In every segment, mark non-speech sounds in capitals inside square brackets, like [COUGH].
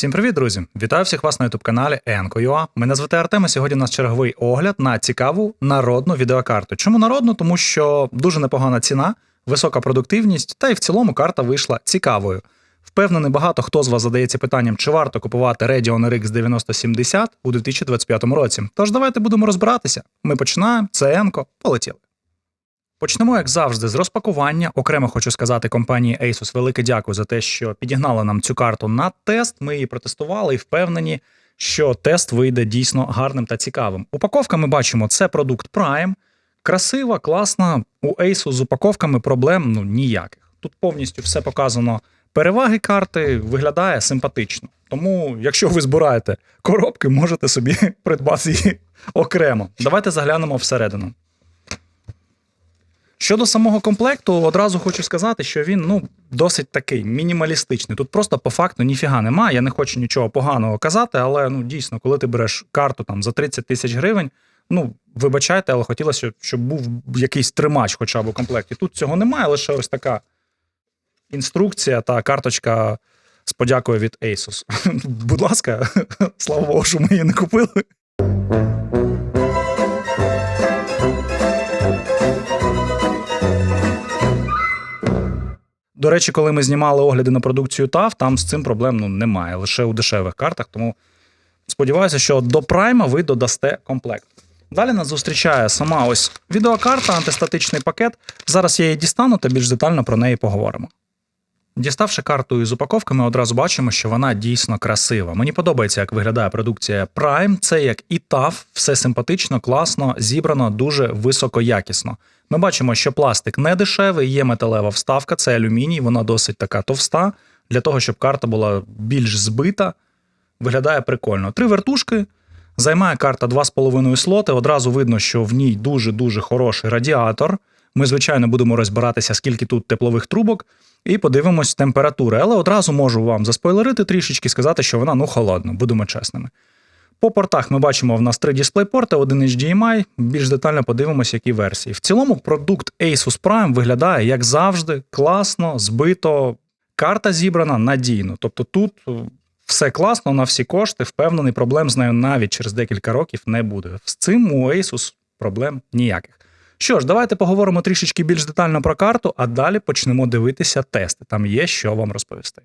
Всім привіт, друзі! Вітаю всіх вас на youtube каналі Enko.ua. Мене звати Артем, і сьогодні у нас черговий огляд на цікаву народну відеокарту. Чому народну? Тому що дуже непогана ціна, висока продуктивність, та й в цілому карта вийшла цікавою. Впевнений, багато хто з вас задається питанням, чи варто купувати Radeon RX 9070 у 2025 році. Тож давайте будемо розбиратися. Ми починаємо. Це Енко. Полетіли. Почнемо, як завжди, з розпакування. Окремо хочу сказати компанії Asus велике дякую за те, що підігнали нам цю карту на тест. Ми її протестували і впевнені, що тест вийде дійсно гарним та цікавим. Упаковка ми бачимо, це продукт Prime. Красива, класна. У Asus з упаковками проблем ну ніяких. Тут повністю все показано. Переваги карти виглядає симпатично. Тому, якщо ви збираєте коробки, можете собі [LAUGHS] придбати її окремо. Давайте заглянемо всередину. Щодо самого комплекту, одразу хочу сказати, що він ну досить такий мінімалістичний. Тут просто по факту ніфіга немає. Я не хочу нічого поганого казати, але ну дійсно, коли ти береш карту там за 30 тисяч гривень, ну вибачайте, але хотілося, щоб був якийсь тримач, хоча б у комплекті. Тут цього немає, лише ось така інструкція та карточка з подякою від Asus. [LAUGHS] Будь ласка, [LAUGHS] слава Богу, що ми її не купили. До речі, коли ми знімали огляди на продукцію ТАВ, там з цим проблем ну, немає, лише у дешевих картах. Тому сподіваюся, що до прайма ви додасте комплект. Далі нас зустрічає сама ось відеокарта, антистатичний пакет. Зараз я її дістану та більш детально про неї поговоримо. Діставши карту із упаковки, ми одразу бачимо, що вона дійсно красива. Мені подобається, як виглядає продукція Prime. Це як і TAF, все симпатично, класно, зібрано, дуже високоякісно. Ми бачимо, що пластик не дешевий, є металева вставка, це алюміній, вона досить така товста. Для того, щоб карта була більш збита, виглядає прикольно. Три вертушки. Займає карта 2,5 слоти. Одразу видно, що в ній дуже-дуже хороший радіатор. Ми, звичайно, будемо розбиратися, скільки тут теплових трубок, і подивимось температури. Але одразу можу вам заспойлерити трішечки, сказати, що вона ну холодна, будемо чесними. По портах ми бачимо в нас три дисплей-порти, один HDMI. Більш детально подивимося, які версії. В цілому продукт Asus Prime виглядає, як завжди, класно, збито. Карта зібрана надійно. Тобто тут все класно на всі кошти, впевнений, проблем з нею навіть через декілька років не буде. З цим у Asus проблем ніяких. Що ж, давайте поговоримо трішечки більш детально про карту, а далі почнемо дивитися тести. Там є що вам розповісти.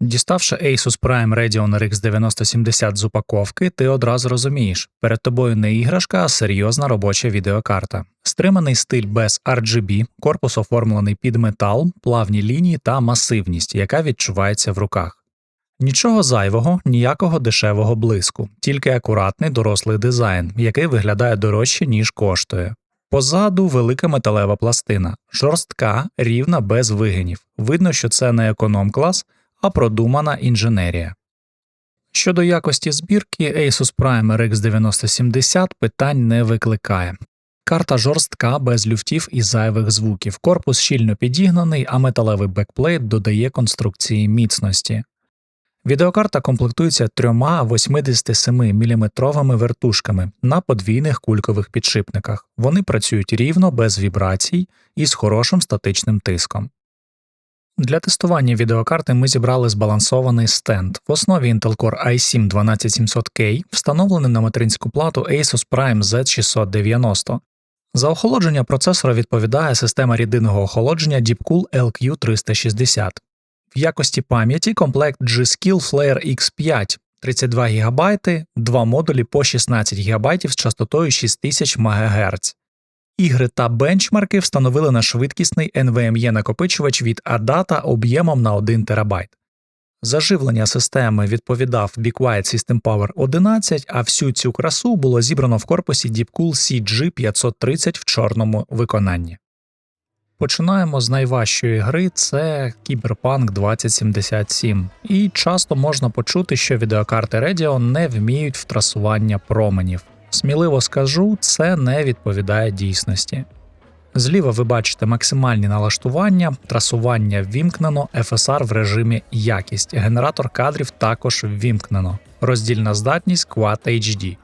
Діставши Asus Prime Radeon RX 9070 з упаковки, ти одразу розумієш, перед тобою не іграшка, а серйозна робоча відеокарта. Стриманий стиль без RGB, корпус оформлений під метал, плавні лінії та масивність, яка відчувається в руках. Нічого зайвого, ніякого дешевого блиску, тільки акуратний дорослий дизайн, який виглядає дорожче, ніж коштує. Позаду велика металева пластина, жорстка, рівна без вигинів. Видно, що це не економ-клас, а продумана інженерія. Щодо якості збірки, Asus Prime RX 9070 питань не викликає. Карта жорстка, без люфтів і зайвих звуків, корпус щільно підігнаний, а металевий бекплейт додає конструкції міцності. Відеокарта комплектується трьома 87-мм вертушками на подвійних кулькових підшипниках. Вони працюють рівно, без вібрацій і з хорошим статичним тиском. Для тестування відеокарти ми зібрали збалансований стенд. В основі Intel Core i7 12700K, встановлений на материнську плату Asus Prime Z690. За охолодження процесора відповідає система рідинного охолодження Deepcool LQ360. В якості пам'яті комплект G-Skill Flare X5 32 ГБ, два модулі по 16 ГБ з частотою 6000 МГц. Ігри та бенчмарки встановили на швидкісний NVMe накопичувач від ADATA об'ємом на 1 ТБ. Заживлення системи відповідав BeQuiet System Power 11, а всю цю красу було зібрано в корпусі Deepcool CG530 в чорному виконанні. Починаємо з найважчої гри це Cyberpunk 2077, і часто можна почути, що відеокарти Radeon не вміють в трасування променів. Сміливо скажу, це не відповідає дійсності. Зліва ви бачите максимальні налаштування, трасування ввімкнено, FSR в режимі якість, генератор кадрів також ввімкнено, роздільна здатність Quad HD.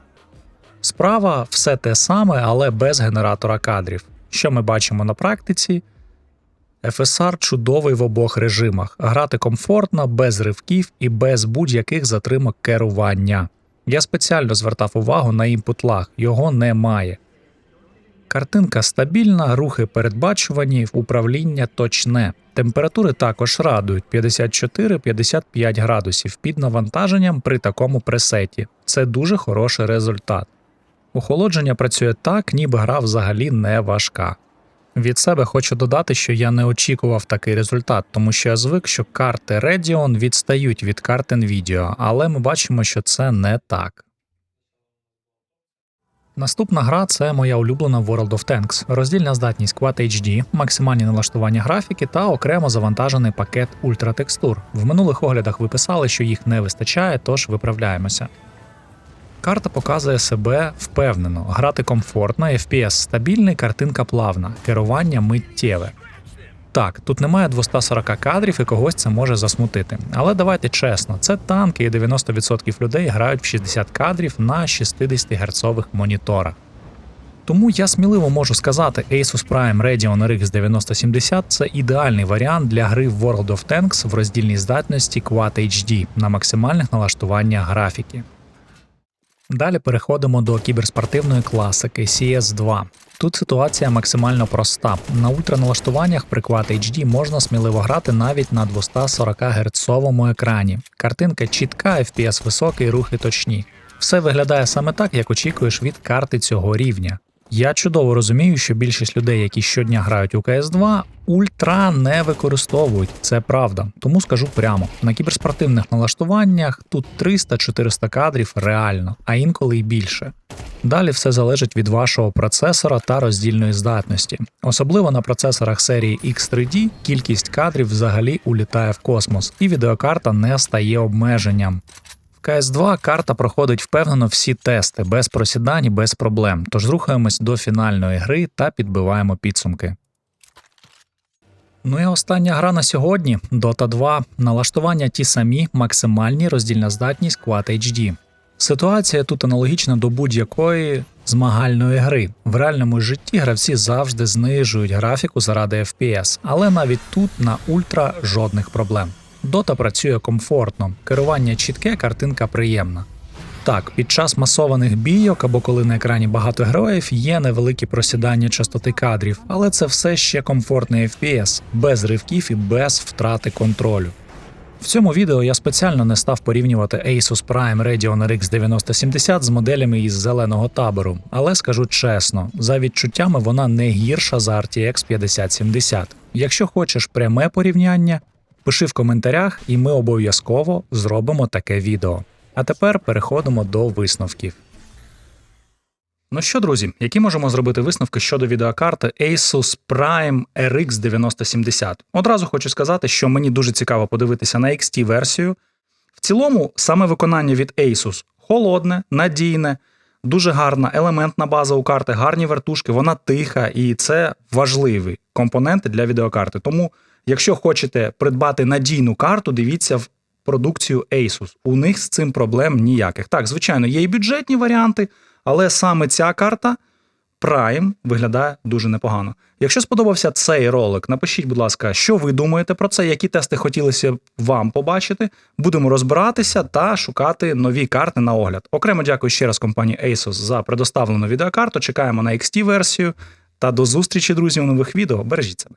Справа все те саме, але без генератора кадрів. Що ми бачимо на практиці? FSR чудовий в обох режимах. Грати комфортно, без ривків і без будь-яких затримок керування. Я спеціально звертав увагу на імпут лаг, його немає. Картинка стабільна, рухи передбачувані, управління точне. Температури також радують 54-55 градусів під навантаженням при такому пресеті. Це дуже хороший результат. Охолодження працює так, ніби гра взагалі не важка. Від себе хочу додати, що я не очікував такий результат, тому що я звик, що карти Radeon відстають від карт Nvidia, але ми бачимо, що це не так. Наступна гра це моя улюблена World of Tanks, роздільна здатність Quad HD, максимальні налаштування графіки та окремо завантажений пакет ультратекстур. В минулих оглядах ви писали, що їх не вистачає, тож виправляємося. Карта показує себе впевнено, грати комфортно, FPS стабільний, картинка плавна, керування миттєве. Так, тут немає 240 кадрів і когось це може засмутити. Але давайте чесно, це танки, і 90% людей грають в 60 кадрів на 60 герцових моніторах. Тому я сміливо можу сказати, Asus Prime Radeon RX 9070 це ідеальний варіант для гри в World of Tanks в роздільній здатності Quad HD на максимальних налаштуваннях графіки. Далі переходимо до кіберспортивної класики CS2. Тут ситуація максимально проста. На ультраналаштуваннях при Quad HD можна сміливо грати навіть на 240 Гц екрані. Картинка чітка, FPS високий, рухи точні. Все виглядає саме так, як очікуєш від карти цього рівня. Я чудово розумію, що більшість людей, які щодня грають у CS2, ультра не використовують. Це правда. Тому скажу прямо: на кіберспортивних налаштуваннях тут 300-400 кадрів реально, а інколи й більше. Далі все залежить від вашого процесора та роздільної здатності. Особливо на процесорах серії X3D кількість кадрів взагалі улітає в космос, і відеокарта не стає обмеженням. В CS2 карта проходить впевнено всі тести, без просідань і без проблем. Тож рухаємось до фінальної гри та підбиваємо підсумки. Ну і остання гра на сьогодні Dota 2. Налаштування ті самі, максимальні роздільна здатність Quad HD. Ситуація тут аналогічна до будь-якої змагальної гри. В реальному житті гравці завжди знижують графіку заради FPS, але навіть тут на ультра жодних проблем. Дота працює комфортно, керування чітке, картинка приємна. Так, під час масованих бійок або коли на екрані багато героїв є невеликі просідання частоти кадрів, але це все ще комфортний FPS, без ривків і без втрати контролю. В цьому відео я спеціально не став порівнювати Asus Prime Radeon RX 9070 з моделями із зеленого табору, але скажу чесно, за відчуттями вона не гірша за RTX 5070. Якщо хочеш пряме порівняння, пиши в коментарях, і ми обов'язково зробимо таке відео. А тепер переходимо до висновків. Ну що, друзі, які можемо зробити висновки щодо відеокарти Asus Prime RX 9070? Одразу хочу сказати, що мені дуже цікаво подивитися на XT версію. В цілому, саме виконання від Asus холодне, надійне, дуже гарна елементна база у карти, гарні вертушки, вона тиха, і це важливі компоненти для відеокарти. Тому, якщо хочете придбати надійну карту, дивіться в продукцію Asus. У них з цим проблем ніяких. Так, звичайно, є і бюджетні варіанти, але саме ця карта Prime виглядає дуже непогано. Якщо сподобався цей ролик, напишіть, будь ласка, що ви думаєте про це, які тести хотілося б вам побачити. Будемо розбиратися та шукати нові карти на огляд. Окремо дякую ще раз компанії Asus за предоставлену відеокарту. Чекаємо на XT версію. Та до зустрічі, друзі, у нових відео. Бережіть себе.